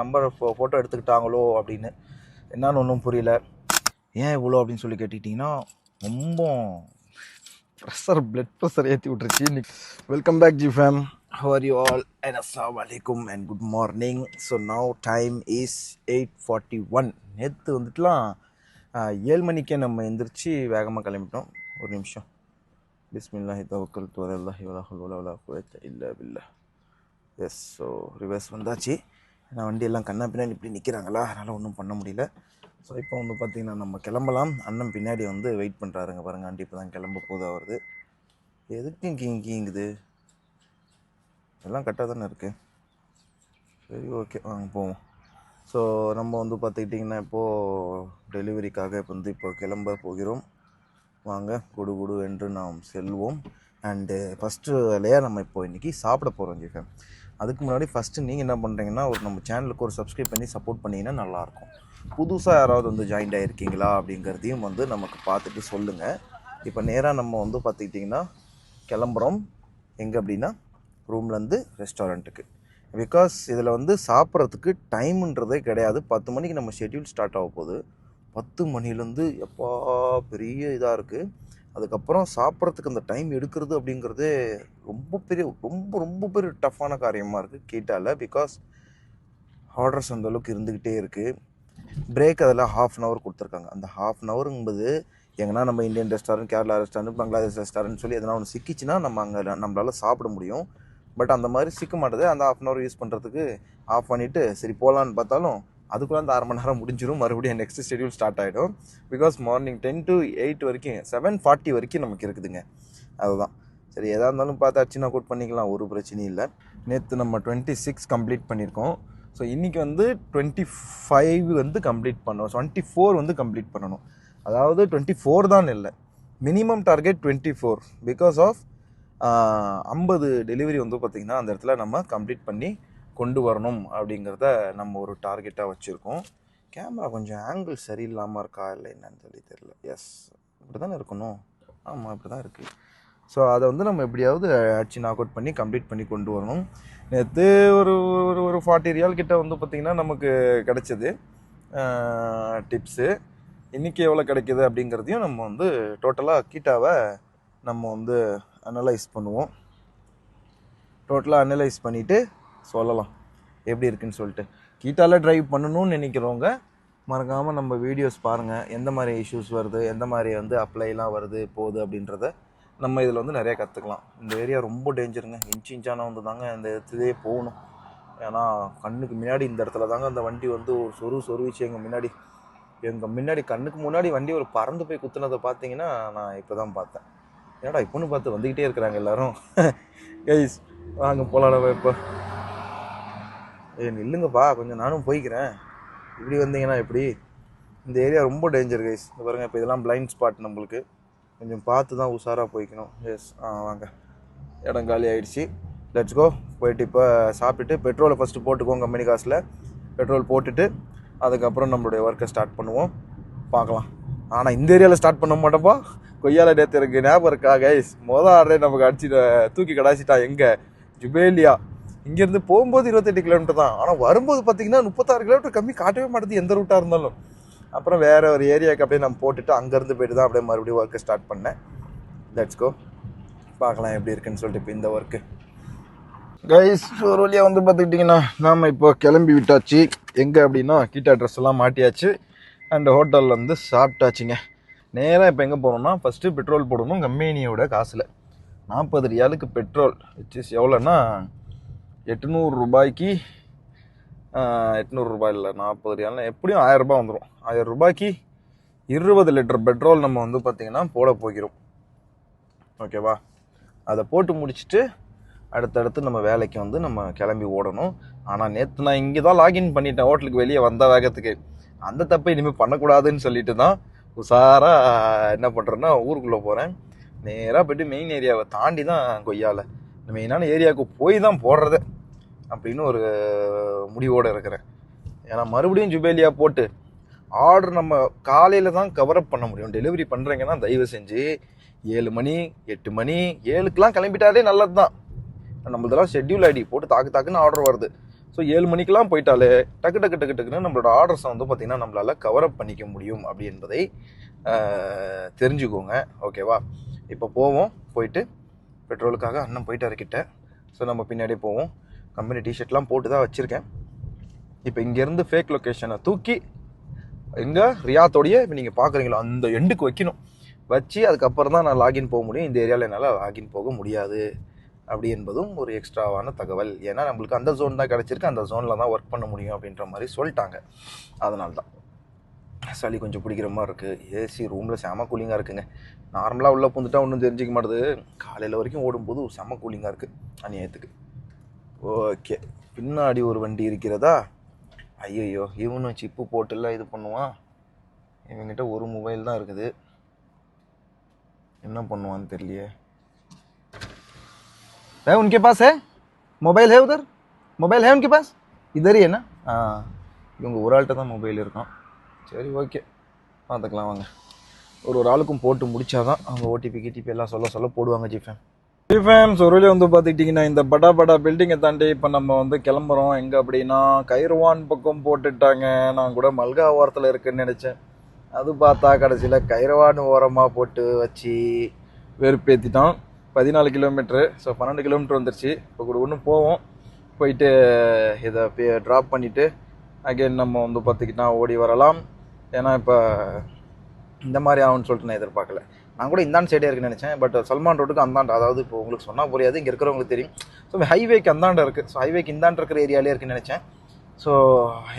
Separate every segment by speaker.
Speaker 1: Number photo எடுத்துக்கிட்டாங்களோ அப்படின்னு. என்னன்னு ஒன்றும் புரியல. ஏன் இவ்வளோ அப்படின்னு சொல்லி கேட்டுக்கிட்டிங்கன்னா ரொம்ப ப்ரெஷர் பிளட் ப்ரெஷர் ஏற்றி விட்ருச்சு இன்னைக்கு welcome back G fam how are you all and அஸ்லாம் வலைக்கும் and good morning so now time is eight forty one நேற்று வந்துட்டுலாம் ஏழு மணிக்கே நம்ம எந்திரிச்சு வேகமாக கிளம்பிட்டோம். ஒரு நிமிஷம். பிஸ்மில்லாஹி தவக்கல் துவரல்லாஹி வலாஹுல் வலா வலா குவத்த இல்லை பில்லா. எஸ் ஸோ ரிவர்ஸ் வந்தாச்சு. ஏன்னா வண்டி எல்லாம் கண்ணா பின்னாடி இப்படி நிற்கிறாங்களா அதனால் ஒன்றும் பண்ண முடியல. ஸோ இப்போ வந்து பார்த்திங்கன்னா நம்ம கிளம்பலாம். அண்ணன் பின்னாடி வந்து வெயிட் பண்ணுறாருங்க பாருங்க. வண்டி இப்போ தான் கிளம்ப போதா வருது எதுக்கு கீங் கீங்குது எல்லாம் கரெக்டாக தானே இருக்குது சரி ஓகே வாங்க போவோம். ஸோ நம்ம வந்து பார்த்துக்கிட்டிங்கன்னா இப்போது டெலிவரிக்காக இப்போ வந்து இப்போ கிளம்ப போகிறோம். வாங்க குடு குடு என்று நாம் செல்வோம். அண்டு ஃபஸ்ட்டு வேலையாக நம்ம இப்போ இன்றைக்கி சாப்பிட போகிறோம் ஜிஃபேம் அதுக்கு முன்னாடி ஃபஸ்ட்டு நீங்கள் என்ன பண்ணுறீங்கன்னா ஒரு நம்ம சேனலுக்கு ஒரு சப்ஸ்கிரைப் பண்ணி சப்போர்ட் பண்ணிங்கன்னா நல்லாயிருக்கும். புதுசாக யாராவது வந்து ஜாயின்ட் ஆகிருக்கீங்களா அப்படிங்கிறதையும் வந்து நமக்கு பார்த்துட்டு சொல்லுங்கள் இப்போ நேராக நம்ம வந்து பார்த்துக்கிட்டிங்கன்னா கிளம்புறோம். எங்கே அப்படின்னா ரூம்லேருந்து ரெஸ்டாரண்ட்டுக்கு பிகாஸ் இதில் வந்து சாப்பிட்றதுக்கு டைமுன்றதே கிடையாது. பத்து மணிக்கு நம்ம ஷெட்யூல் ஸ்டார்ட் ஆக போகுது. பத்து மணிலேருந்து எப்பா பெரிய இதாக இருக்குது அதுக்கப்புறம் சாப்பிட்றதுக்கு அந்த டைம் எடுக்கிறது அப்படிங்கிறதே ரொம்ப பெரிய ரொம்ப ரொம்ப பெரிய டஃப்பான காரியமாக இருக்குது கேட்டால பிகாஸ் ஆர்டர்ஸ் அந்த அளவுக்கு இருந்துக்கிட்டே இருக்குது பிரேக் அதில் ஹாஃப் அன் ஹவர் கொடுத்துருக்காங்க. அந்த ஹாஃப் அன் ஹவருங்கும்போது எங்கன்னா நம்ம Indian restaurant Kerala restaurant Bangladesh restaurant சொல்லி எதனா ஒன்று சிக்கிச்சுன்னா நம்ம அங்கே நம்மளால் சாப்பிட முடியும். பட் அந்த மாதிரி சிக்க மாட்டுது. அந்த ஹாஃப் அன் ஹவர் யூஸ் பண்ணுறதுக்கு ஆஃப் பண்ணிவிட்டு சரி போகலான்னு பார்த்தாலும் அதுக்குள்ளே அந்த அரை மணி நேரம் முடிஞ்சிடும் மறுபடியும் நெக்ஸ்ட் ஷெடியூல் ஸ்டார்ட் ஆகிடும் because morning ten to eight வரைக்கும் செவன் ஃபார்ட்டி வரைக்கும் நமக்கு இருக்குதுங்க. அதுதான். சரி எதாக இருந்தாலும் பார்த்தாச்சுன்னா அச்சினா கோட் பண்ணிக்கலாம். ஒரு பிரச்சனையும் இல்லை. நேற்று நம்ம டுவெண்ட்டி சிக்ஸ் கம்ப்ளீட் பண்ணியிருக்கோம். ஸோ இன்றைக்கி வந்து டுவெண்ட்டி ஃபைவ் வந்து கம்ப்ளீட் பண்ணணும். டுவெண்ட்டி ஃபோர் வந்து கம்ப்ளீட் பண்ணணும். அதாவது டுவெண்ட்டி ஃபோர் தான் இல்லை. Minimum target twenty four because of ஐம்பது டெலிவரி வந்து பார்த்திங்கன்னா அந்த இடத்துல நம்ம கம்ப்ளீட் பண்ணி கொண்டு வரணும் அப்படிங்கிறத நம்ம ஒரு டார்கெட்டாக வச்சுருக்கோம். கேமரா கொஞ்சம் ஆங்கிள் சரியில்லாமல் இருக்கா இல்லை என்னன்னு சொல்லி தெரியல. எஸ் இப்படி தானே இருக்கணும்? ஆமாம் இப்படி தான் இருக்குது ஸோ அதை வந்து நம்ம எப்படியாவது அடிச்சு நாக் அவுட் பண்ணி கம்ப்ளீட் பண்ணி கொண்டு வரணும். நேற்று ஒரு ஒரு ஒரு ஃபார்ட்டி ரியால் கிட்ட வந்து பார்த்திங்கன்னா நமக்கு கிடச்சிது. டிப்ஸு இன்றைக்கி எவ்வளோ கிடைக்கிது அப்படிங்கிறதையும் நம்ம வந்து டோட்டலாக கீட்டாவை நம்ம வந்து அனலைஸ் பண்ணுவோம். டோட்டலாக அனலைஸ் பண்ணிவிட்டு சொல்லலாம். எப்படி இருக்குன்னு சொல்லிட்டு. கீட்டாவில் ட்ரைவ் பண்ணணும்னு நினைக்கிறவங்க மறக்காமல் நம்ம வீடியோஸ் பாருங்கள் எந்த மாதிரி இஷ்யூஸ் வருது எந்த மாதிரி வந்து அப்ளைலாம் வருது போகுது அப்படின்றத நம்ம இதில் வந்து நிறைய கற்றுக்கலாம் இந்த ஏரியா ரொம்ப டேஞ்சருங்க இன்ச்சு இன்ச்சான வந்து தாங்க இந்த இடத்துலேயே போகணும். ஏன்னா கண்ணுக்கு முன்னாடி இந்த இடத்துல தாங்க அந்த வண்டி வந்து ஒரு சொரு சொருவிச்சு எங்கள் முன்னாடி எங்கள் முன்னாடி கண்ணுக்கு முன்னாடி வண்டி ஒரு பறந்து போய் குத்துனதை பார்த்தீங்கன்னா நான் இப்போ தான் பார்த்தேன். ஏடா இப்போன்னு பார்த்து வந்துக்கிட்டே இருக்கிறாங்க எல்லோரும். கைஸ் வாங்க போகலாம் இப்போ. ஏய் நில்லுங்கப்பா கொஞ்சம் நானும் போய்க்கிறேன். இப்படி வந்தீங்கன்னா எப்படி? இந்த ஏரியா ரொம்ப டேஞ்சர் கைஸ் இந்த பாருங்க இப்போ இதெல்லாம் பிளைண்ட் ஸ்பாட் நம்மளுக்கு. கொஞ்சம் பார்த்து தான் உஷாராக போய்க்கணும். எஸ் ஆ வாங்க. இடம் காலி ஆகிடுச்சு லெட்ஸ் கோ போயிட்டு இப்போ சாப்பிட்டுட்டு பெட்ரோலை ஃபஸ்ட்டு போட்டுக்குவோம் கம்பெனி காசில். பெட்ரோல் போட்டுட்டு அதுக்கப்புறம் நம்மளுடைய ஒர்க்கை ஸ்டார்ட் பண்ணுவோம். பார்க்கலாம். ஆனால் இந்த ஏரியாவில் ஸ்டார்ட் பண்ண மாட்டோம்ப்பா. கொய்யால நேற்று எனக்கு ஞாபகம் இருக்கா கைஸ் மொதல் ஆர்டரே நமக்கு அடிச்சு தூக்கி கடாச்சிட்டா எங்கே? ஜுபேலியா. இங்கேருந்து போகும்போது இருபத்தெட்டு கிலோமீட்டர் தான். ஆனால் வரும்போது பார்த்தீங்கன்னா முப்பத்தாறு கிலோமீட்டர் கம்மி காட்டவே மாட்டேது எந்த ரூட்டாக இருந்தாலும். அப்புறம் வேறு ஒரு ஏரியாவுக்கு அப்படியே நம்ம போட்டுட்டு அங்கேருந்து போயிட்டு தான் அப்படியே மறுபடியும் ஒர்க்கை ஸ்டார்ட் பண்ணேன். லெட்ஸ் கோ பார்க்கலாம் எப்படி இருக்குன்னு சொல்லிட்டு இப்போ இந்த ஒர்க்கு கைஸ் ஒரு வழியாக வந்து பார்த்துக்கிட்டிங்கன்னா நாம் இப்போ கிளம்பி விட்டாச்சு. எங்கே அப்படின்னா கீட்டா ட்ரெஸ் எல்லாம் மாட்டியாச்சு. அண்ட் ஹோட்டலில் வந்து சாப்பிட்டாச்சுங்க. நேராக இப்போ எங்கே போகிறோம்னா ஃபஸ்ட்டு பெட்ரோல் போடணும் கம்பெனியோட காசில். நாற்பது ரியாலுக்கு பெட்ரோல் விச் இஸ் எவ்வளோன்னா எட்நூறு ரூபாய்க்கு எட்நூறு ரூபாய் இல்லை நாற்பது ரியால்னா எப்படியும் ஆயிரம் ரூபாய் வந்துடும் ஆயிரம் ரூபாய்க்கு இருபது லிட்டர் பெட்ரோல் நம்ம வந்து பார்த்திங்கன்னா போட போகிறோம். ஓகேவா அதை போட்டு முடிச்சுட்டு அடுத்தடுத்து நம்ம வேலைக்கு வந்து நம்ம கிளம்பி ஓடணும். ஆனால் நேற்று நான் இங்கே தான் லாகின் பண்ணிட்டேன். ஹோட்டலுக்கு வெளியே வந்த வேகத்துக்கு. அந்த தப்பை இனிமேல் பண்ணக்கூடாதுன்னு சொல்லிட்டு தான் உஷாராக என்ன பண்ணுறேன்னா ஊருக்குள்ளே போகிறேன் நேராக போய்ட்டு மெயின் ஏரியாவை தாண்டி தான் கொய்யால. இந்த மெயினான ஏரியாவுக்கு போய் தான் போடுறதே. அப்படின்னு ஒரு முடிவோடு இருக்கிறேன். ஏன்னா மறுபடியும் ஜுபேலியா போட்டு ஆர்டர் நம்ம காலையில் தான் கவரப் பண்ண முடியும். டெலிவரி பண்ணுறீங்கன்னா தயவு செஞ்சு ஏழு மணி எட்டு மணி ஏழுக்கெலாம் கிளம்பிட்டாலே நல்லது தான் நம்மளதெல்லாம் ஷெட்யூல் ஐடி போட்டு தாக்கு தாக்குன்னு ஆர்டர் வருது. ஸோ ஏழு மணிக்கெலாம் போயிட்டாலே டக்கு டக்கு டக்கு டக்குன்னு நம்மளோட ஆர்டர்ஸை வந்து பார்த்திங்கன்னா நம்மளால் கவர் அப் பண்ணிக்க முடியும் அப்படி என்பதை தெரிஞ்சுக்கோங்க. ஓகேவா இப்போ போவோம். போயிட்டு பெட்ரோலுக்காக அண்ணன் போயிட்டு இருக்கிட்ட ஸோ நம்ம பின்னாடி போவோம். கம்பெனி டிஷர்ட்லாம் போட்டு தான் வச்சுருக்கேன். இப்போ இங்கேருந்து ஃபேக் லொக்கேஷனை தூக்கி எங்கே? ரியாத்தோடைய இப்போ நீங்கள் பார்க்குறீங்களோ அந்த எண்டுக்கு வைக்கணும். வச்சு அதுக்கப்புறம் தான் நான் லாகின் போக முடியும். இந்த ஏரியாவில் என்னால் லாகின் போக முடியாது. அப்படி என்பதும் ஒரு எக்ஸ்ட்ராவான தகவல். ஏன்னா நம்மளுக்கு அந்த ஜோன் தான் கிடச்சிருக்கு. அந்த ஜோனில் தான் ஒர்க் பண்ண முடியும் அப்படின்ற மாதிரி சொல்லிட்டாங்க. அதனால தான் சளி கொஞ்சம் பிடிக்கிற மாதிரி இருக்குது ஏசி ரூமில் செம கூலிங்காக இருக்குங்க. நார்மலாக உள்ளே பூந்துட்டா ஒன்றும் தெரிஞ்சிக்க மாட்டேது. காலையில் வரைக்கும் ஓடும்போது செம கூலிங்காக இருக்குது அநியாயத்துக்கு. ஓகே பின்னாடி ஒரு வண்டி இருக்கிறதா ஐயையோ இவனும் சிப்பு போட்டுலாம் இது பண்ணுவான் இவங்கிட்ட ஒரு மொபைல் தான் இருக்குது என்ன பண்ணுவான்னு தெரியலையே है उनके पास है मोबाइल है उधर मोबाइल है उनके पास इधर ही है ना हाँ இவங்க ஒரு ஆள்கிட்ட தான் மொபைல் இருக்கும் சரி ஓகே பார்த்துக்கலாம் வாங்க ஒரு ஒரு ஆளுக்கும் போட்டு முடிச்சாதான் அவங்க ஓடிபி கிடிபி எல்லாம் சொல்ல சொல்ல போடுவாங்க ஜிஃபேம் ஜிஃபேம் சொருளி வந்து பார்த்துக்கிட்டிங்கன்னா இந்த படா படா பில்டிங்கை தாண்டி இப்போ நம்ம வந்து கிளம்புறோம். எங்கே அப்படின்னா கைருவான் பக்கம் போட்டுட்டாங்க. நான் கூட மல்கா ஓரத்தில் இருக்குன்னு நினச்சேன். அது பார்த்தா கடைசியில் கைரவான் ஓரமாக போட்டு வச்சு வெறுப்பேற்றிட்டான் பதினாலு கிலோமீட்ரு ஸோ பன்னெண்டு கிலோமீட்டர் வந்துருச்சு. இப்போ கூட ஒன்று போவோம். போயிட்டு இதை ட்ராப் பண்ணிவிட்டு அகைன் நம்ம வந்து பார்த்துக்கிட்டா ஓடி வரலாம். ஏன்னா இப்போ இந்த மாதிரி ஆகும்னு சொல்லிட்டு நான் எதிர்பார்க்கல. நான் கூட இந்தாண்ட சைடே இருக்குன்னு நினச்சேன். பட் சல்மான் ரோட்டுக்கு அந்தாண்ட. அதாவது இப்போ உங்களுக்கு சொன்னால் புரியாது இங்கே இருக்கிறவங்களுக்கு தெரியும். ஸோ ஹைவேக்கு அந்தாண்ட இருக்குது ஸோ ஹைவேக்கு இந்தாண்ட இருக்கிற ஏரியாலே இருக்குன்னு நினச்சேன். ஸோ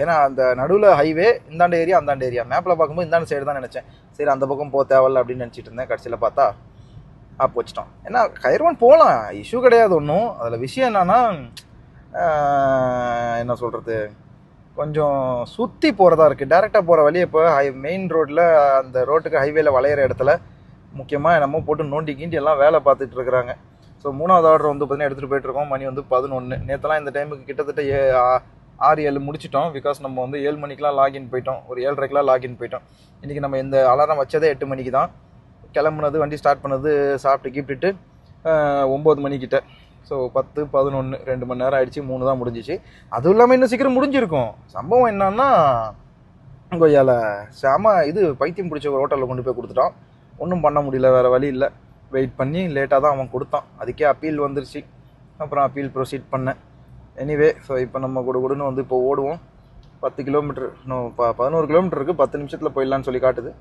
Speaker 1: ஏன்னா அந்த நடுவில் ஹைவே இந்தாண்ட ஏரியா அந்தாண்ட ஏரியா மேப்பில் பார்க்கும்போது இந்தாண்ட சைடு தான் நினச்சேன். சரி அந்த பக்கம் போக தேவையில்ல அப்படின்னு நினச்சிட்டு இருந்தேன். கடைசியில் பார்த்தா ஆப் வச்சிட்டோம். ஏன்னா கயர்வான் போகலாம் இஷ்யூ கிடையாது ஒன்றும் அதில் விஷயம் என்னன்னா என்ன சொல்கிறது கொஞ்சம் சுற்றி போகிறதா இருக்குது டேரெக்டாக போகிற வழி இப்போ ஹை மெயின் ரோட்டில் அந்த ரோட்டுக்கு ஹைவேல வளையிற இடத்துல முக்கியமாக என்னமோ போட்டு நோண்டி கீண்டி எல்லாம் வேலை பார்த்துட்டு இருக்கிறாங்க. ஸோ மூணாவது ஆர்டர் வந்து பார்த்தீங்கன்னா எடுத்துகிட்டு போயிட்டுருக்கோம் மணி வந்து பதினொன்று நேற்றுலாம் இந்த டைமுக்கு கிட்டத்தட்ட ஏ ஆறு ஏழு முடிச்சிட்டோம். பிகாஸ் நம்ம வந்து ஏழு மணிக்கெலாம் லாகின் போயிட்டோம். ஒரு ஏழரைக்கெலாம் லாகின் போயிட்டோம். இன்றைக்கி நம்ம இந்த அலாரம் வச்சதே எட்டு மணிக்கு தான். கிளம்புனது வண்டி ஸ்டார்ட் பண்ணது சாப்பிட்டு கீப்பிட்டுட்டு ஒம்பது மணிக்கிட்ட. ஸோ பத்து பதினொன்று ரெண்டு மணி நேரம் ஆகிடுச்சு மூணு தான் முடிஞ்சிச்சு. அதுவும் இல்லாமல் இன்னும் சீக்கிரம் முடிஞ்சிருக்கும். சம்பவம் என்னன்னா கொய்யால செம இது பைத்தியம் பிடிச்ச ஒரு ஹோட்டலில் கொண்டு போய் கொடுத்துட்டோம். ஒன்றும் பண்ண முடியல வேறு வழி இல்லை. வெயிட் பண்ணி லேட்டாக தான் அவன் கொடுத்தான். அதுக்கே அப்பீல் வந்துருச்சு. அப்புறம் அப்பீல் ப்ரொசீட் பண்ணேன். எனிவே ஸோ இப்போ நம்ம கூட கூடன்னு வந்து இப்போ ஓடுவோம். பத்து கிலோமீட்டர் இன்னும் ப பதினோரு கிலோமீட்டருக்கு பத்து நிமிஷத்தில் போயிடலான்னு சொல்லி காட்டுது.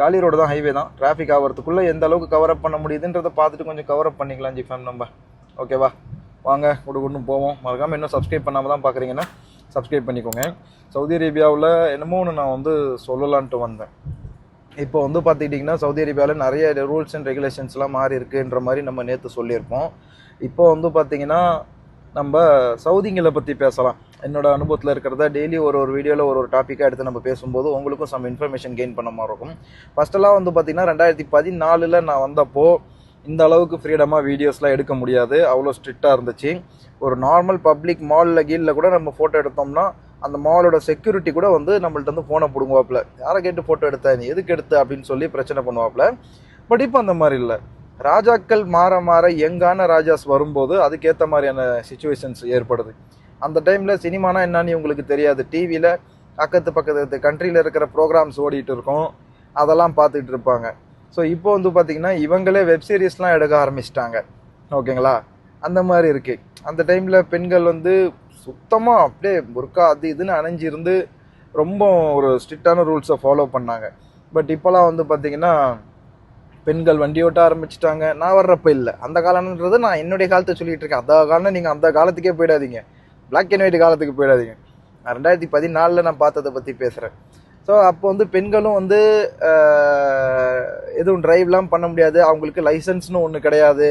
Speaker 1: காலி ரோடு தான் ஹைவே தான். டிராஃபிக் ஆகிறதுக்குள்ளே எந்த அளவுக்கு கவர் அப் பண்ண முடியுதுன்றதை பார்த்துட்டு கொஞ்சம் கவர் அப் பண்ணிக்கலாம் ஜிஃபேம் நம்ம ஓகேவா வாங்க கூட கொண்டு போவோம். மறக்காமல் இன்னும் சப்ஸ்கிரைப் பண்ணாமல் தான் பார்க்குறீங்கன்னா சப்ஸ்கிரைப் பண்ணிக்கோங்க. சவுதி அரேபியாவில் என்னமோ ஒன்று நான் வந்து சொல்லலான்ட்டு வந்தேன். இப்போ வந்து பார்த்துக்கிட்டிங்கன்னா சவுதி அரேபியாவில் நிறைய ரூல்ஸ் அண்ட் ரெகுலேஷன்ஸ்லாம் மாறி இருக்குன்ற மாதிரி நம்ம நேற்று சொல்லியிருப்போம் இப்போ வந்து பார்த்திங்கன்னா நம்ம சவுதிங்களை பற்றி பேசலாம். என்னோட அனுபவத்தில் இருக்கிறத டெய்லி ஒரு ஒரு வீடியோவில் ஒரு ஒரு டாப்பிக்காக எடுத்து நம்ம பேசும்போது உங்களுக்கும் சம் இன்ஃபர்மேஷன் கெயின் பண்ண மாதிரி இருக்கும். ஃபஸ்ட்டெல்லாம் வந்து பார்த்திங்கன்னா ரெண்டாயிரத்தி பதினாலில் நான் வந்தப்போ இந்த அளவுக்கு ஃப்ரீடமாக வீடியோஸ்லாம் எடுக்க முடியாது. அவ்வளோ ஸ்ட்ரிக்டாக இருந்துச்சு. ஒரு நார்மல் பப்ளிக் மாலில் கீழில் கூட நம்ம ஃபோட்டோ எடுத்தோம்னா அந்த மாலோட செக்யூரிட்டி கூட வந்து நம்மள்ட்ட வந்து ஃபோனை பிடுங்குவாப்புல யாரை கேட்டு ஃபோட்டோ எடுத்த? நீ எதுக்கு எடுத்த? அப்படின்னு சொல்லி பிரச்சனை பண்ணுவாப்புல பட் இப்போ அந்த மாதிரி இல்லை. ராஜாக்கள் மாற மாற எங்கான ராஜாஸ் வரும்போது அதுக்கேற்ற மாதிரியான சுச்சுவேஷன்ஸ் ஏற்படுது. அந்த டைமில் சினிமானா என்னன்னு உங்களுக்கு தெரியாது. டிவியில் அக்கத்து பக்கத்து கண்ட்ரியில் இருக்கிற ப்ரோக்ராம்ஸ் ஓடிட்டு இருக்கோம். அதெல்லாம் பார்த்துட்டு இருப்பாங்க. ஸோ இப்போ வந்து பார்த்திங்கன்னா இவங்களே வெப் சீரிஸ்லாம் எடுக்க ஆரம்பிச்சிட்டாங்க. ஓகேங்களா அந்த மாதிரி இருக்கு. அந்த டைமில் பெண்கள் வந்து சுத்தமாக அப்படியே புர்கா அது இதுன்னு அணைஞ்சிருந்து ரொம்ப ஒரு ஸ்ட்ரிக்டான ரூல்ஸை ஃபாலோ பண்ணாங்க. பட் இப்போலாம் வந்து பார்த்தீங்கன்னா பெண்கள் வண்டி ஓட்ட ஆரம்பிச்சிட்டாங்க. நான் வர்றப்ப இல்லை. அந்த காலம்ன்றது நான் என்னுடைய காலத்தை சொல்லிகிட்டு இருக்கேன். அந்த காலம் நீங்கள் அந்த காலத்துக்கே போயிடாதீங்க. பிளாக் அண்ட் ஒயிட் காலத்துக்கு போயிடாதீங்க. நான் ரெண்டாயிரத்தி பதினாலில் நான் பார்த்ததை பற்றி பேசுகிறேன் ஸோ அப்போ வந்து பெண்களும் வந்து எதுவும் ட்ரைவ்லாம் பண்ண முடியாது. அவங்களுக்கு லைசன்ஸ்னு ஒன்று கிடையாது.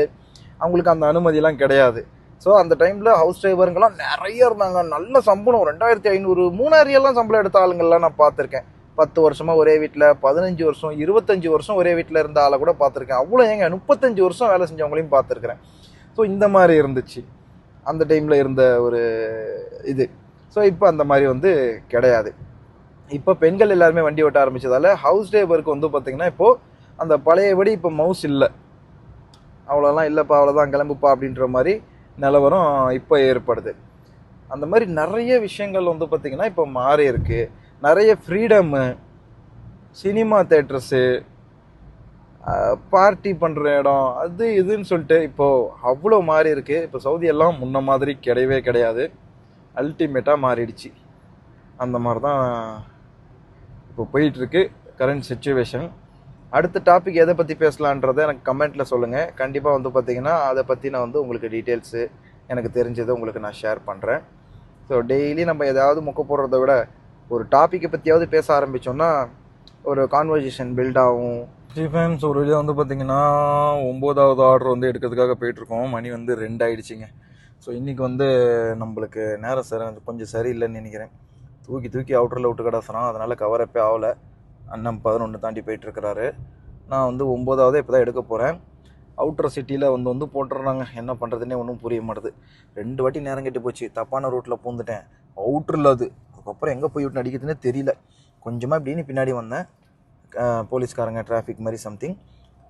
Speaker 1: அவங்களுக்கு அந்த அனுமதியெல்லாம் கிடையாது. ஸோ அந்த டைமில் ஹவுஸ் டிரைவருங்கெல்லாம் நிறைய இருந்தாங்க. நல்ல சம்பளம். ரெண்டாயிரத்தி ஐநூறு மூணாயிரம் எல்லாம் சம்பளம் எடுத்த ஆளுங்கள்லாம் நான் பார்த்துருக்கேன். பத்து வருஷமாக ஒரே வீட்டில் பதினஞ்சு வருஷம் இருபத்தஞ்சி வருஷம் ஒரே வீட்டில் இருந்த ஆளை கூட பார்த்துருக்கேன். அவ்வளோ ஏங்க முப்பத்தஞ்சு வருஷம் வேலை செஞ்சவங்களையும் பார்த்துருக்குறேன். ஸோ இந்த மாதிரி இருந்துச்சு. அந்த டைமில் இருந்த ஒரு இது. ஸோ இப்போ அந்த மாதிரி வந்து கிடையாது. இப்போ பெண்கள் எல்லாருமே வண்டி ஓட்ட ஆரம்பித்ததால் ஹவுஸ் டிரைவருக்கு வந்து பார்த்தீங்கன்னா இப்போது அந்த பழையபடி இப்போ மவுஸ் இல்லை. அவ்வளோலாம் இல்லைப்பா அவ்வளோதான் கிளம்புப்பா அப்படின்ற மாதிரி நிலவரம் இப்போ ஏற்படுது. அந்த மாதிரி நிறைய விஷயங்கள் வந்து பார்த்திங்கன்னா இப்போ மாறி இருக்கு. நிறைய ஃப்ரீடம்மு சினிமா தேட்டர்ஸு பார்ட்டி பண்ணுற இடம் அது இதுன்னு சொல்லிட்டு இப்போது அவ்வளோ மாறி இருக்கு. இப்போ சவுதி எல்லாம் முன்ன மாதிரி கிடையவே கிடையாது. அல்டிமேட்டாக மாறிடுச்சு. அந்த மாதிரி தான் இப்போ போயிட்டுருக்கு கரண்ட் சுச்சுவேஷன் அடுத்த டாபிக் எதை பற்றி பேசலான்றதை எனக்கு கமெண்ட்டில் சொல்லுங்கள் கண்டிப்பாக வந்து பார்த்தீங்கன்னா அதை பற்றி நான் வந்து உங்களுக்கு டீட்டெயில்ஸு எனக்கு தெரிஞ்சதை உங்களுக்கு நான் ஷேர் பண்ணுறேன் ஸோ டெய்லி நம்ம எதாவது முக்க போடுறத விட ஒரு டாப்பிக்கை பற்றியாவது பேச ஆரம்பித்தோம்னா ஒரு கான்வர்சேஷன் பில்ட் ஆகும். டிஃபென்ஸ் ஒரு வழியாக வந்து பார்த்திங்கன்னா ஒம்போதாவது ஆர்டர் வந்து எடுக்கிறதுக்காக போயிட்டுருக்கோம். மணி வந்து ரெண்டு ஆகிடுச்சிங்க ஸோ இன்றைக்கி வந்து நம்மளுக்கு நேரம் சரி கொஞ்சம் சரியில்லைன்னு நினைக்கிறேன். தூக்கி தூக்கி அவுட்டரில் விட்டு கிடச்சுறான் அதனால் கவர் அப்பே ஆகலை. அண்ணன் பதினொன்று தாண்டி போயிட்டுருக்கிறாரு. நான் வந்து ஒம்போதாவது இப்போ தான் எடுக்க போகிறேன் அவுட்டர் சிட்டியில் வந்து வந்து போட்டுடுறாங்க என்ன பண்ணுறதுனே ஒன்றும் புரிய மாட்டுது. ரெண்டு வாட்டி நேரம் கெட்டு போச்சு. தப்பான ரூட்டில் பூந்துட்டேன். அவுட்டரில் அது. அதுக்கப்புறம் எங்கே போய் விட்டு அடிக்கிறதுனே தெரியல. கொஞ்சமாக இப்படின்னு பின்னாடி வந்தேன். போலீஸ்காரங்க டிராஃபிக் மாதிரி சம்திங்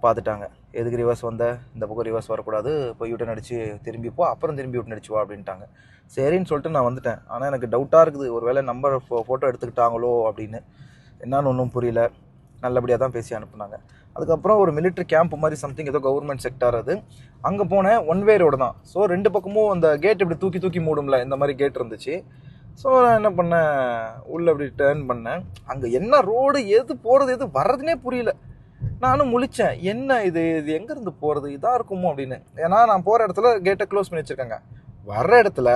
Speaker 1: பார்த்துட்டாங்க எதுக்கு ரிவர்ஸ் வந்த? இந்த பக்கம் ரிவர்ஸ் வரக்கூடாது. போய் விட்டு நடிச்சு திரும்பி போ. அப்புறம் திரும்பி விட்டு நடிச்சு வா அப்படின்ட்டாங்க. சரின்னு சொல்லிட்டு நான் வந்துட்டேன். ஆனால் எனக்கு டவுட்டாக இருக்குது. ஒரு வேளை நம்பர் ஃபோ ஃபோட்டோ எடுத்துக்கிட்டாங்களோ அப்படின்னு. என்னன்னு ஒன்றும் புரியல. நல்லபடியாக தான் பேசி அனுப்புனாங்க. அதுக்கப்புறம் ஒரு மிலிட்ரி கேம்ப் மாதிரி சம்திங் ஏதோ கவர்மெண்ட் செக்டார் அது. அங்கே போனேன் ஒன் வே ரோடு தான். ஸோ ரெண்டு பக்கமும் அந்த கேட் இப்படி தூக்கி தூக்கி மூடும்ல இந்த மாதிரி கேட் இருந்துச்சு. ஸோ நான் என்ன பண்ணேன் உள்ளே அப்படி டேர்ன் பண்ணேன். அங்கே என்ன ரோடு எது போகிறது எது வர்றதுனே புரியல. நானும் முழிச்சேன் என்ன இது இது எங்கேருந்து போகிறது இதாக இருக்குமோ அப்படின்னு. ஏன்னா நான் போகிற இடத்துல கேட்டை க்ளோஸ் பண்ணி வச்சுருக்காங்க. வர்ற இடத்துல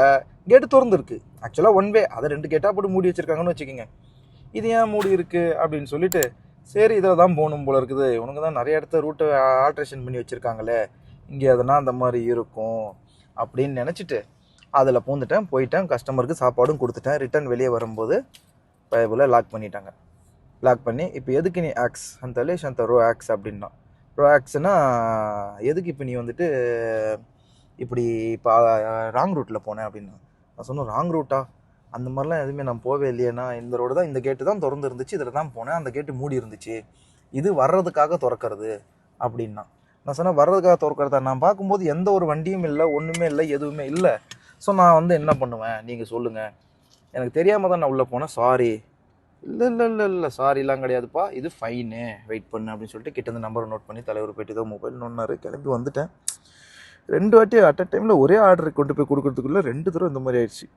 Speaker 1: கேட்டு திறந்துருக்கு. ஆக்சுவலாக ஒன் வே அதை ரெண்டு கேட்டாக போட்டு மூடி வச்சுருக்காங்கன்னு வச்சுக்கோங்க. இது ஏன் மூடி இருக்குது அப்படின்னு சொல்லிட்டு சரி இதில் தான் போகணும் போல இருக்குது. உனக்கு தான் நிறைய இடத்த ரூட்டை ஆல்ட்ரேஷன் பண்ணி வச்சுருக்காங்களே. இங்கே எதனா அந்த மாதிரி இருக்கும் அப்படின்னு நினச்சிட்டு அதில் பூந்துட்டேன் போயிட்டேன். கஸ்டமருக்கு சாப்பாடும் கொடுத்துட்டேன். ரிட்டர்ன் வெளியே வரும்போது பயபுல லாக் பண்ணிட்டாங்க. லாக் பண்ணி இப்போ எதுக்கு நீ ஆக்ஸ் அந்த லேஷ் அந்த ரோ ஆக்ஸ் அப்படின்னா. ரோ ஆக்ஸ்னா எதுக்கு இப்போ நீ வந்துட்டு இப்படி இப்போ ராங் ரூட்டில் போனேன் அப்படின்னா? நான் சொன்னேன் ராங் ரூட்டா அந்த மாதிரிலாம் எதுவுமே நான் போவே இல்லையேண்ணா இந்த ரோடு தான் இந்த கேட்டு தான் திறந்து இருந்துச்சு. இதில் தான் போனேன். அந்த கேட்டு மூடி இருந்துச்சு. இது வர்றதுக்காக திறக்கிறது அப்படின்னா. நான் சொன்னேன் வர்றதுக்காக திறக்கிறதா? நான் பார்க்கும்போது எந்த ஒரு வண்டியும் இல்லை ஒன்றுமே இல்லை எதுவுமே இல்லை. ஸோ நான் வந்து என்ன பண்ணுவேன்? நீங்கள் சொல்லுங்கள் எனக்கு தெரியாமல் தான் நான் உள்ளே போனேன். சாரி இல்லை இல்லை இல்லை இல்லை. சாரிலாம் கிடையாதுப்பா. இது ஃபைனு வெயிட் பண்ணு. அப்படின்னு சொல்லிட்டு கிட்ட இருந்து நம்பரை நோட் பண்ணி தலைவர் போயிட்டு தான் மொபைல் நோன்னாரு. கிளம்பி வந்துட்டேன். ரெண்டு வாட்டி அட் அ டைமில் ஒரே ஆர்டர் கொண்டு போய் கொடுக்குறதுக்குள்ளே ரெண்டு தடவை இந்த மாதிரி ஆயிடுச்சு.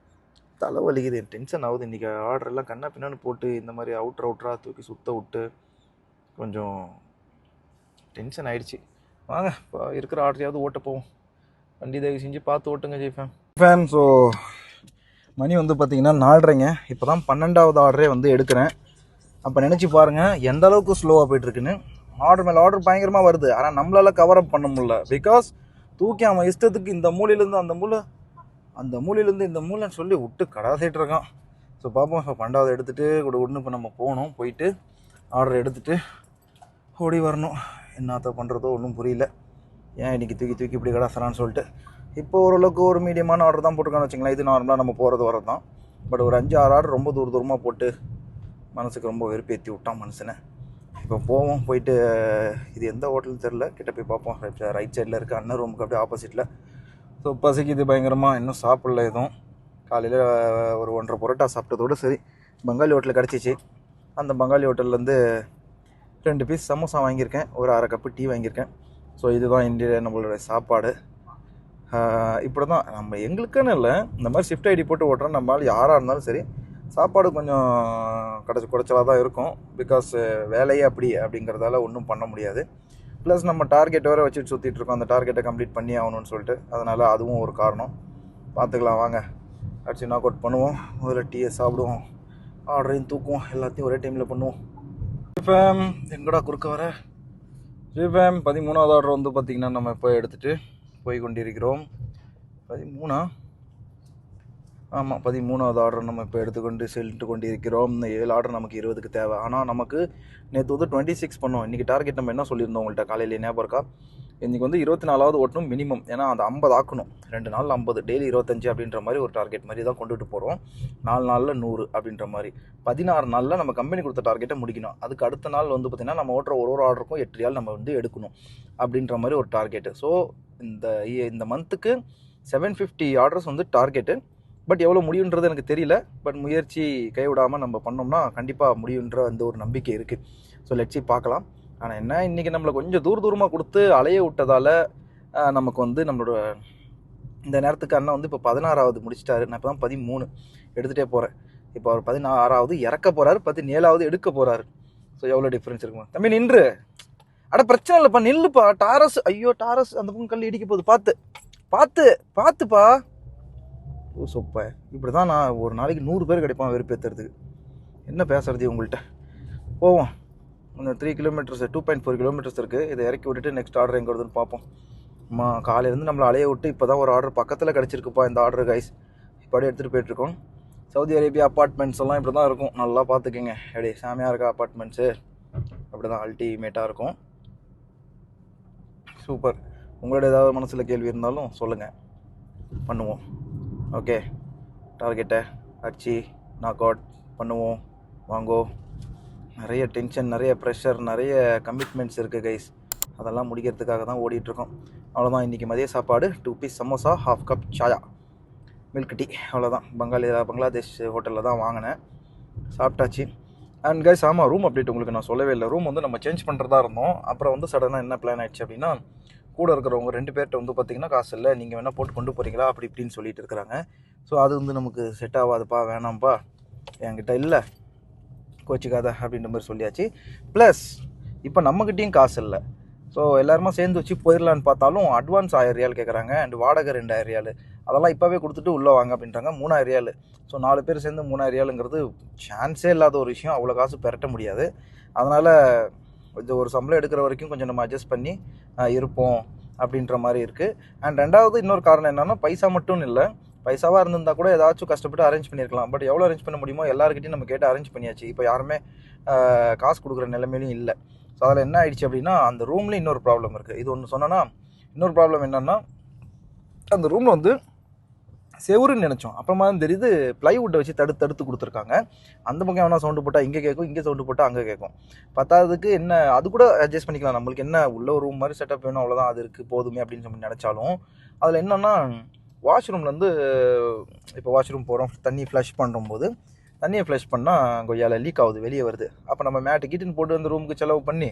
Speaker 1: தலை வலிக்குது டென்ஷன் ஆகுது. இன்றைக்கி ஆர்டர் எல்லாம் கண்ணா பின்னான்னு போட்டு இந்த மாதிரி அவுட்ரு அவுட்ராக தூக்கி சுத்த விட்டு கொஞ்சம் டென்ஷன் ஆயிடுச்சு. வாங்க இப்போ இருக்கிற ஆர்டரையாவது ஓட்ட போவோம். வண்டி தயவு செஞ்சு பார்த்து ஓட்டுங்க ஜெய்ஃபேன் ஃபேன் ஸோ மணி வந்து பார்த்தீங்கன்னா நாலரைங்க. இப்போ தான் பன்னெண்டாவது ஆர்டரே வந்து எடுக்கிறேன். அப்போ நினச்சி பாருங்கள் எந்த அளவுக்கு ஸ்லோவாக போயிட்டுருக்குன்னு. ஆர்டர் மேலே ஆர்டர் பயங்கரமாக வருது. ஆனால் நம்மளால் கவர் அப் பண்ண முடில பிகாஸ் தூக்கி அவன் இஷ்டத்துக்கு இந்த மூலையிலேருந்து அந்த மூலை அந்த மூலையிலேருந்து இந்த மூலைன்னு சொல்லி விட்டு கடாசிட்டு இருக்கான். ஸோ பார்ப்போம் இப்போ பன்னெண்டாவது எடுத்துகிட்டு கூட ஒன்று இப்போ நம்ம போகணும் போயிட்டு ஆர்டர் எடுத்துகிட்டு ஓடி வரணும். என்னத்த பண்ணுறதோ ஒன்றும் புரியல. ஏன் இன்றைக்கி தூக்கி தூக்கி இப்படி கடாசரான்னு சொல்லிட்டு. இப்போ ஓரளவுக்கு ஒரு மீடியமான ஆர்டர் தான் போட்டிருக்கான்னு வச்சுங்களேன் இது நார்மலாக நம்ம போகிறது வரது தான் பட் ஒரு அஞ்சு ஆறு ஆர்டர் ரொம்ப தூர தூரமாக போட்டு மனசுக்கு ரொம்ப வெறுப்பேற்றி விட்டான் மனுஷனை. இப்போ போவோம் போயிட்டு இது எந்த ஹோட்டல்னு தெரில கிட்ட போய் பார்ப்போம் ரைட் ரைட் சைடில் இருக்க அண்ணன் ரூமுக்கு அப்படியே ஆப்போசிட்டில் ஸோ பசிக்குது பயங்கரமாக இன்னும் சாப்பிடல எதுவும். காலையில் ஒரு ஒன்றரை பரோட்டா சாப்பிட்டதோடு சரி. பங்காளி ஹோட்டலில் கிடச்சிச்சு. அந்த பங்காளி ஹோட்டல்லேருந்து ரெண்டு பீஸ் சமோசா வாங்கியிருக்கேன். ஒரு அரை கப்பு டீ வாங்கியிருக்கேன். ஸோ இதுதான் இந்திய நம்மளோட சாப்பாடு. இப்படி தான் நம்ம எங்களுக்குன்னு இல்லை. இந்த மாதிரி ஷிஃப்ட் ஐடி போட்டு ஓட்டுறோம் நம்மளால் யாராக இருந்தாலும் சரி சாப்பாடு கொஞ்சம் கிடச்சி குறைச்சலாக தான் இருக்கும். பிகாஸ் வேலையே அப்படி அப்படிங்கிறதால ஒன்றும் பண்ண முடியாது. ப்ளஸ் நம்ம டார்கெட் வேறு வச்சுட்டு சுற்றிட்டு இருக்கோம். அந்த டார்கெட்டை கம்ப்ளீட் பண்ணி ஆகணும்னு சொல்லிட்டு. அதனால் அதுவும் ஒரு காரணம். பார்த்துக்கலாம் வாங்க. அடிச்சு நாக் அவுட் பண்ணுவோம். முதல்ல டீயை சாப்பிடுவோம். ஆர்டரையும் தூக்குவோம். எல்லாத்தையும் ஒரே டைமில் பண்ணுவோம். ஜிஃபேம் எங்கடா குறுக்க வர? ஜிஃபேம் பதிமூணாவது ஆர்டர் வந்து பார்த்திங்கன்னா நம்ம இப்போ எடுத்துகிட்டு போய் கொண்டிருக்கிறோம். பதிமூணா? ஆமாம் பதிமூணாவது ஆர்டர் நம்ம இப்போ எடுத்துக்கொண்டு செல்லிட்டு கொண்டு இருக்கிறோம் இந்த ஏழு ஆர்டர் நமக்கு இருபதுக்கு தேவை. ஆனால் நமக்கு நேற்று வந்து டுவெண்ட்டி சிக்ஸ் பண்ணோம். இன்றைக்கி டார்கெட் நம்ம என்ன சொல்லியிருந்தோம் உங்கள்கிட்ட காலையில் ஞாபகம் இருக்கா? இன்றைக்கி வந்து இருபத்தி நாலாவது ஓட்டணும் மினிமம் ஏன்னா அந்த ஐம்பது ஆக்கணும். ரெண்டு நாள் ஐம்பது. டெய்லி இருபத்தஞ்சு அப்படின்ற மாதிரி ஒரு டார்கெட் மாதிரி தான் கொண்டுட்டு போகிறோம் நாலு நாளில் நூறு அப்படின்ற மாதிரி. பதினாறு நாளில் நம்ம கம்பெனி கொடுத்த டார்கெட்டை முடிக்கணும். அதுக்கு அடுத்த நாள் வந்து பார்த்திங்கன்னா நம்ம ஓட்டுற ஒரு ஒரு ஆர்டருக்கும் எட்டு ஆள் நம்ம வந்து எடுக்கணும் அப்படின்ற மாதிரி ஒரு டார்கெட்டு ஸோ இந்த இந்த மந்த்துக்கு செவன் ஃபிஃப்டி ஆர்டர்ஸ் வந்து டார்கெட்டு பட் எவ்வளோ முடியுன்றது எனக்கு தெரியல. பட் முயற்சி கைவிடாமல் நம்ம பண்ணோம்னா கண்டிப்பாக முடியுன்ற அந்த ஒரு நம்பிக்கை இருக்குது ஸோ லட்சி பார்க்கலாம். ஆனால் என்ன? இன்றைக்கி நம்மளை கொஞ்சம் தூர தூரமாக கொடுத்து அலைய விட்டதால் நமக்கு வந்து நம்மளோட இந்த நேரத்துக்கு அண்ணன் வந்து இப்போ பதினாறாவது முடிச்சிட்டாரு. நான் இப்போ தான் பதிமூணு எடுத்துகிட்டே போகிறேன் இப்போ அவர் பதினாறாவது இறக்க போகிறாரு பதினேழாவது எடுக்க போகிறாரு ஸோ எவ்வளோ டிஃப்ரென்ஸ் இருக்குமா. தம்பி நின்று. அட பிரச்சனை இல்லைப்பா. நில்லுப்பா. டாரஸ் ஐயோ டாரஸ் அந்த பக்கம் கல் இடிக்க போகுது. பார்த்து பார்த்து பார்த்துப்பா சூப்ப இப்படி தான் நான் ஒரு நாளைக்கு நூறு பேர் கிடைப்பான் வெறுப்பேற்றுறதுக்கு என்ன பேசுறது உங்கள்கிட்ட போவோம். இந்த three kilometres two point four kilometres இருக்குது இதை இறக்கி விட்டுட்டு நெக்ஸ்ட் ஆர்டர் எங்கே வருதுன்னு பார்ப்போம். அம்மா காலையிலேருந்து நம்மளை அலைய விட்டு இப்போ தான் ஒரு ஆர்டர் பக்கத்தில் கிடச்சிருக்குப்பா இந்த ஆர்டர் கைஸ் இப்படி எடுத்துகிட்டு போயிட்டுருக்கோம். சவுதி அரேபியா அப்பார்ட்மெண்ட்ஸ் எல்லாம் இப்படி தான் இருக்கும். நல்லா பார்த்துக்கோங்க. எப்படி சாமியாக இருக்கா அப்பார்ட்மெண்ட்ஸு அப்படி தான் அல்டிமேட்டாக இருக்கும். சூப்பர். உங்களோட ஏதாவது மனசில் கேள்வி இருந்தாலும் சொல்லுங்கள் பண்ணுவோம். ஓகே. டார்கெட்டை அடிச்சு நாக் அவுட் பண்ணுவோம். வாங்கோ. நிறைய டென்ஷன் நிறைய ப்ரெஷர் நிறைய கமிட்மெண்ட்ஸ் இருக்குது கைஸ் அதெல்லாம் முடிக்கிறதுக்காக தான் ஓடிட்டுருக்கோம். அவ்வளோதான் இன்றைக்கி மதிய சாப்பாடு two piece samosa half cup சாயா மில்க் டீ அவ்வளோதான் பங்காளி பங்களாதேஷ் ஹோட்டலில் தான் வாங்கினேன். சாப்பிட்டாச்சு. அண்ட் கைஸ் ஆமாம் ரூம் அப்டேட் உங்களுக்கு நான் சொல்லவே இல்லை. ரூம் வந்து நம்ம சேஞ்ச் பண்ணுறதா இருந்தோம். அப்புறம் வந்து சடனாக என்ன பிளான் ஆயிடுச்சு அப்படின்னா கூட இருக்கிறவங்க ரெண்டு பேர்கிட்ட வந்து பார்த்தீங்கன்னா காசு இல்லை நீங்கள் வேணால் போட்டு கொண்டு போகிறீங்களா அப்படி இப்படின்னு சொல்லிட்டு இருக்கிறாங்க. ஸோ அது வந்து நமக்கு செட் ஆகாதுப்பா வேணாம்ப்பா என்கிட்ட இல்லை கோச்சிக்காத அப்படின்ற மாதிரி சொல்லியாச்சு. ப்ளஸ் இப்போ நம்மக்கிட்டேயும் காசு இல்லை. ஸோ எல்லாருமா சேர்ந்து வச்சு போயிடலான்னு பார்த்தாலும் அட்வான்ஸ் ஆயிரம் ரியால் கேட்குறாங்க அண்ட் வாடகை ரெண்டாயிரம் ரியால். அதெல்லாம் இப்போவே கொடுத்துட்டு உள்ளே வாங்க அப்படின்றாங்க. மூணாயிரம் ரியால். ஸோ நாலு பேர் சேர்ந்து மூணாயிரம் ரியாலுங்கிறது சான்ஸே இல்லாத ஒரு விஷயம். அவ்வளோ காசு பெரட்ட முடியாது. அதனால் இது ஒரு சம்பளம் எடுக்கிற வரைக்கும் கொஞ்சம் நம்ம அட்ஜஸ்ட் பண்ணி இருப்போம் அப்படின்ற மாதிரி இருக்குது அண்ட் ரெண்டாவது இன்னொரு காரணம் என்னென்னா பைசா மட்டும் இல்லை. பைசாவாக இருந்திருந்தா கூட ஏதாச்சும் கஷ்டப்பட்டு அரேஞ்ச் பண்ணியிருக்கலாம் பட் எவ்வளோ அரேஞ்ச் பண்ண முடியுமோ எல்லாருக்கிட்டையும் நம்ம கேட்டு அரேஞ்ச் பண்ணியாச்சு. இப்போ யாருமே காசு கொடுக்குற நிலைமையிலும் இல்லை. ஸோ அதில் என்ன ஆயிடுச்சு அப்படின்னா அந்த ரூமில் இன்னொரு ப்ராப்ளம் இருக்குது இது ஒன்று சொன்னேன்னா இன்னொரு ப்ராப்ளம் என்னென்னா அந்த ரூமில் வந்து செவுருன்னு நினச்சோம். அப்புறமா தான் தெரியுது ப்ளைவுட்டை வச்சு தடுத்து தடுத்து கொடுத்துருக்காங்க. அந்த பக்கம் எவனா சவுண்டு போட்டால் இங்கே கேட்கும் இங்கே சவுண்டு போட்டால் அங்கே கேட்கும் பத்தாததுக்கு என்ன அது கூட அட்ஜஸ்ட் பண்ணிக்கலாம். நம்மளுக்கு என்ன உள்ள ஒரு ரூம் மாதிரி செட்டப் வேணும் அவ்வளோதான் அது இருக்குது போதுமே அப்படின்னு சொல்லி நினச்சாலும் அதில் என்னென்னா வாஷ்ரூம்லேருந்து இப்போ வாஷ்ரூம் போகிறோம் தண்ணி ஃப்ளஷ் பண்ணும்போது தண்ணியை ஃப்ளஷ் பண்ணால் கொய்யால லீக் ஆகுது வெளியே வருது. அப்போ நம்ம மேட்டு கிட்டுன்னு போட்டு அந்த ரூமுக்கு செலவு பண்ணி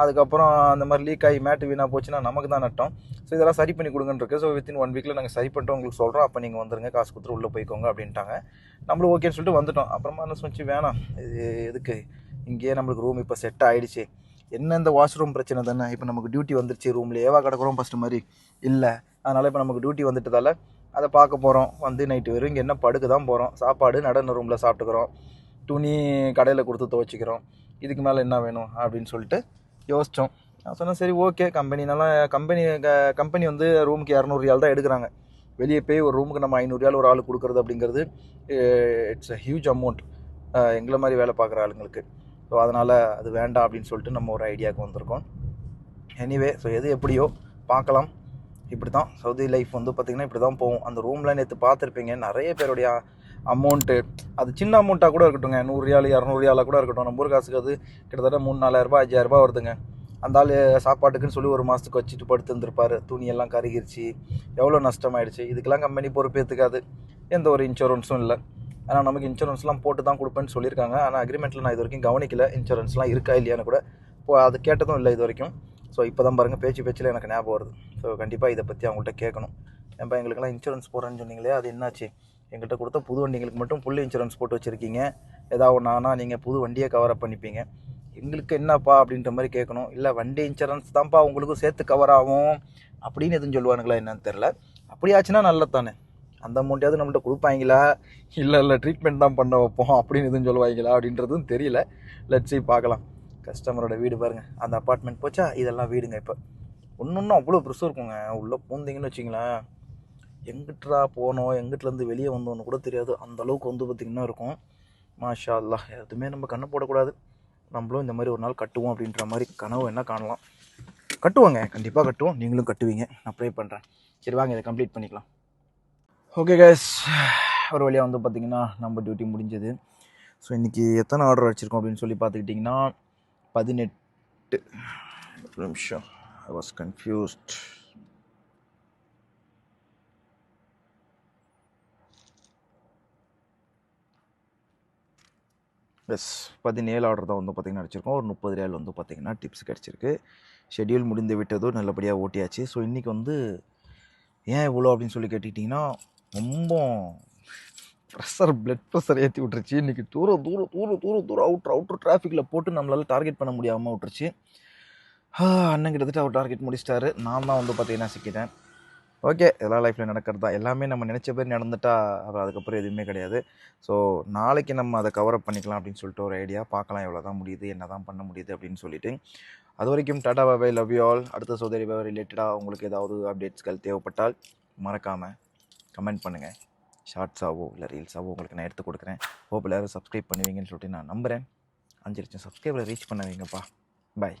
Speaker 1: அதுக்கப்புறம் அந்த மாதிரி லீக் ஆகி மேட்டு வீணாக போச்சுன்னா நமக்கு தான் நட்டம். ஸோ இதெல்லாம் சரி பண்ணி கொடுங்கன்னு இருக்குது ஸோ வித்தின் ஒன் வீக்கில் நாங்கள் சரி பண்ணிட்டு உங்களுக்கு சொல்கிறோம் அப்போ நீங்கள் வந்துருங்க. காசு கொடுத்துட்டு உள்ளே போய்க்கோங்க அப்படின்ட்டாங்க. நம்மளும் ஓகேன்னு சொல்லிட்டு வந்துட்டோம். அப்புறமா என்ன சொச்சு வேணாம். இது எதுக்கு? இங்கேயே நம்மளுக்கு ரூம் இப்போ செட் ஆகிடுச்சு என்ன இந்த வாஷ்ரூம் பிரச்சனை தானே? இப்போ நமக்கு டியூட்டி வந்துருச்சு. ரூம்லேயேவா கிடக்குறோம் ஃபஸ்ட்டு மாதிரி. இல்லை. அதனால் இப்போ நமக்கு டியூட்டி வந்துட்டதால அதை பார்க்க போகிறோம் வந்து நைட்டு வெறும் இங்கே என்ன படுக்க தான் போகிறோம் சாப்பாடு நடன ரூமில் சாப்பிட்டுக்கிறோம். துணி கடையில் கொடுத்து துவைச்சிக்கிறோம். இதுக்கு மேலே என்ன வேணும் அப்படின்னு சொல்லிட்டு யோசித்தோம் நான் சொன்னேன் சரி ஓகே கம்பெனினால கம்பெனி கம்பெனி வந்து ரூமுக்கு இரநூறு ரியால் தான் எடுக்கிறாங்க. வெளியே போய் ஒரு ரூமுக்கு நம்ம ஐநூறு ரியால் ஒரு ஆள் கொடுக்குறது அப்படிங்கிறது இட்ஸ் அ ஹியூஜ் அமௌண்ட் எங்களை மாதிரி வேலை பார்க்குற ஆளுங்களுக்கு. ஸோ அதனால் அது வேண்டாம் அப்படின்னு சொல்லிட்டு நம்ம ஒரு ஐடியாவுக்கு வந்திருக்கோம். எனிவே ஸோ எது எப்படியோ பார்க்கலாம். இப்படி தான் சவுதி லைஃப் வந்து பார்த்திங்கன்னா இப்படி தான் போகும். அந்த ரூம்லாம் நேற்று பார்த்துருப்பீங்க நிறைய பேருடைய அமௌண்ட்டு அது சின்ன அமௌண்ட்டாக கூட இருக்கட்டும் நூறுரியால் ரியால் கூட இருக்கட்டும். நம்ம ஊர் காசுக்கு அது கிட்டத்தட்ட மூணு நாலாயிரரூபா அஞ்சாயிரரூபா வருதுங்க. அந்த ஆள் சாப்பாட்டுக்குன்னு சொல்லி ஒரு மாதத்துக்கு வச்சுட்டு படுத்து இருந்திருப்பாரு. துணியெல்லாம் கருகிருச்சு. எவ்வளோ நஷ்டமாயிடுச்சு. இதுக்கெல்லாம் கம்பெனி பொறுப்பேற்றுக்காது எந்த ஒரு இன்சூரன்ஸும் இல்லை. ஆனால் நமக்கு இன்சூரன்ஸ்லாம் போட்டு தான் கொடுப்பேன்னு சொல்லியிருக்காங்க. ஆனால் அக்ரிமெண்ட்டில் நான் இது வரைக்கும் கவனிக்கல. இன்சூரன்ஸ்லாம் இருக்கா இல்லையான்னு கூட. இப்போ அது கேட்டதும் இல்லை இது வரைக்கும். ஸோ இப்போ தான் பாருங்கள் பேச்சு பேச்சில் எனக்கு ஞாபகம் வருது. ஸோ கண்டிப்பாக இதை பற்றி அவங்கள்ட்ட கேட்கணும். ஏன்பா எங்களுக்கெல்லாம் இன்சூரன்ஸ் போடுறேன்னு சொன்னீங்களே அது என்னாச்சு? எங்கள்கிட்ட கொடுத்த புது வண்டிங்களுக்கு மட்டும் ஃபுல் இன்சூரன்ஸ் போட்டு வச்சுருக்கீங்க. ஏதாவது ஒன்று ஆனால் நீங்கள் புது வண்டியை கவர் அப் பண்ணிப்பீங்க. எங்களுக்கு என்னப்பா அப்படின்ற மாதிரி கேட்கணும். இல்லை வண்டி இன்சூரன்ஸ் தான்ப்பா உங்களுக்கும் சேர்த்து கவர் ஆகும் அப்படின்னு எதுவும் சொல்லுவானுங்களா என்னன்னு தெரில அப்படியாச்சுன்னா நல்லது தானே அந்த அமௌண்ட்டையாவது நம்மகிட்ட கொடுப்பாங்களா? இல்லை இல்லை ட்ரீட்மெண்ட் தான் பண்ண வைப்போம் அப்படின்னு எதுவும் சொல்லுவாங்களா அப்படின்றதும் தெரியல. லட்சி பார்க்கலாம். கஸ்டமரோட வீடு பாருங்கள் அந்த அப்பார்ட்மெண்ட் போச்சா? இதெல்லாம் வீடுங்க இப்போ. ஒன்று ஒன்றும் அவ்வளோ பெருசும் இருக்குங்க. உள்ளே பூந்தீங்கன்னு வச்சிங்களேன். எங்கிட்டா போனோம் எங்கிட்டலேருந்து வெளியே வந்தோன்னு கூட தெரியாது. அந்த அளவுக்கு வந்து பார்த்திங்கன்னா இருக்கும். மாஷா அல்லாஹ் எதுவுமே நம்ம கண்ணை போடக்கூடாது. நம்மளும் இந்த மாதிரி ஒரு நாள் கட்டுவோம் அப்படின்ற மாதிரி கனவு என்ன காணலாம். கட்டுவோங்க கண்டிப்பாக கட்டுவோம். நீங்களும் கட்டுவீங்க. நான் ப்ரே பண்ணுறேன் சரி வாங்க இதை கம்ப்ளீட் பண்ணிக்கலாம். ஓகே கேஸ் ஒரு வழியாக வந்து பார்த்திங்கன்னா நம்ம டியூட்டி முடிஞ்சது. ஸோ இன்றைக்கி எத்தனை ஆர்டர் வச்சுருக்கோம் அப்படின்னு சொல்லி பார்த்துக்கிட்டிங்கன்னா பதினெட்டு. ஒரு நிமிஷம். ஐ வாஸ் கன்ஃபியூஸ்ட் எஸ் பதினேழு ஆர்டர் தான் வந்து பார்த்திங்கன்னா அடிச்சிருக்கோம் ஒரு முப்பது ரேல் வந்து பார்த்திங்கன்னா டிப்ஸ் கிடச்சிருக்கு. ஷெட்யூல் முடிந்து விட்டதும் நல்லபடியாக ஓட்டியாச்சு. ஸோ இன்றைக்கி வந்து ஏன் இவ்வளோ அப்படின்னு சொல்லி கேட்டுக்கிட்டிங்கன்னா ரொம்ப ப்ரெஷர் பிளட் ப்ரெஷர் ஏற்றி விட்டுருச்சு. இன்றைக்கி தூரம் தூரம் தூரம் தூரம் தூரம் அவுட்ரு அவுட்ரு டிராஃபிக்கில் போட்டு நம்மளால் டார்கெட் பண்ண முடியாமல் விட்டுருச்சு. அண்ணன் கிட்டத்தட்ட அவர் டார்கெட் முடிச்சிட்டாரு. நான் தான் வந்து பார்த்திங்கன்னா சிக்கிட்டேன். ஓகே இதெல்லாம் லைஃப்பில் நடக்கிறது? தான் எல்லாமே நம்ம நினச்ச பேர் நடந்துட்டா அப்புறம் அதுக்கப்புறம் எதுவுமே கிடையாது. ஸோ நாளைக்கு நம்ம அதை கவர் அப் பண்ணிக்கலாம் அப்படின்னு சொல்லிட்டு ஒரு ஐடியா பார்க்கலாம் எவ்வளோ தான் முடியுது என்ன தான் பண்ண முடியுது அப்படின்னு சொல்லிட்டு. அது வரைக்கும் tata bye bye love you all அடுத்த சோதரி பாபா ரிலேட்டடாக உங்களுக்கு ஏதாவது அப்டேட்ஸ்கள் தேவைப்பட்டால் மறக்காமல் கமெண்ட் பண்ணுங்கள் ஷார்ட்ஸாவோ இல்லை ரீல்ஸாவோ உங்களுக்கு நான் எடுத்து கொடுக்குறேன். ஹோப் எல்லாரும் சப்ஸ்கிரைப் பண்ணுவீங்கன்னு சொல்லிட்டு நான் நம்புகிறேன் அஞ்சு லட்சம் சப்ஸ்கிரைபரை ரீச் பண்ணுவீங்கப்பா பாய்